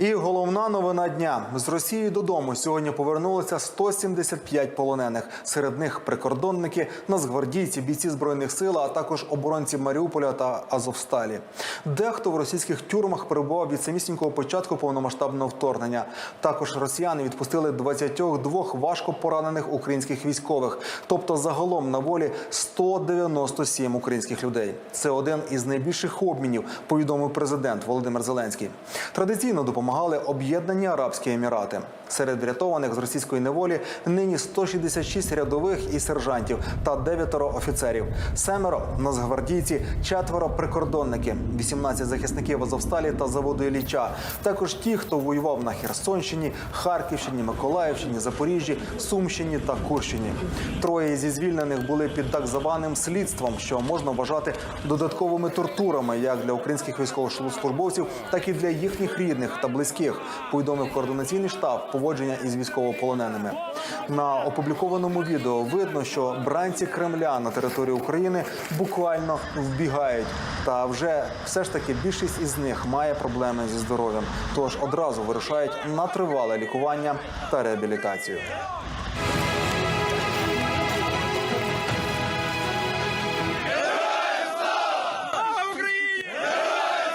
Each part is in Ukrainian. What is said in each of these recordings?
І головна новина дня з Росії додому сьогодні повернулися 175 полонених. Серед них прикордонники, нацгвардійці, бійці збройних сил, а також оборонці Маріуполя та Азовсталі. Дехто в російських тюрмах перебував від самісінького початку повномасштабного вторгнення. Також росіяни відпустили 22 важко поранених українських військових. Тобто загалом на волі 197 українських людей. Це один із найбільших обмінів, повідомив президент Володимир Зеленський. Традиційно допомагали об'єднані Арабські Емірати. Серед врятованих з російської неволі нині 166 рядових і сержантів та дев'ятеро офіцерів, семеро нацгвардійці, четверо прикордонники, 18 захисників Азовсталі та заводу Ілліча. Також ті, хто воював на Херсонщині, Харківщині, Миколаївщині, Запоріжжі, Сумщині та Курщині. Троє зі звільнених були під так званим слідством, що можна вважати додатковими тортурами як для українських військовослужбовців, так і для їхніх рідних та близьких. Повідомив координаційний штаб поводження із військовополоненими. На опублікованому відео видно, що бранці Кремля на території України буквально вбігають. Та вже все ж таки більшість із них має проблеми зі здоров'ям, тож одразу вирушають на тривале лікування та реабілітацію. Слава Україні!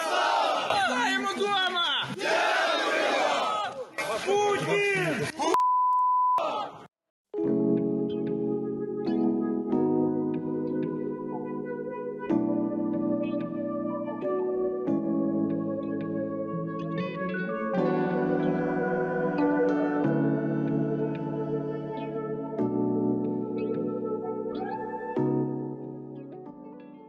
Слава! Слава!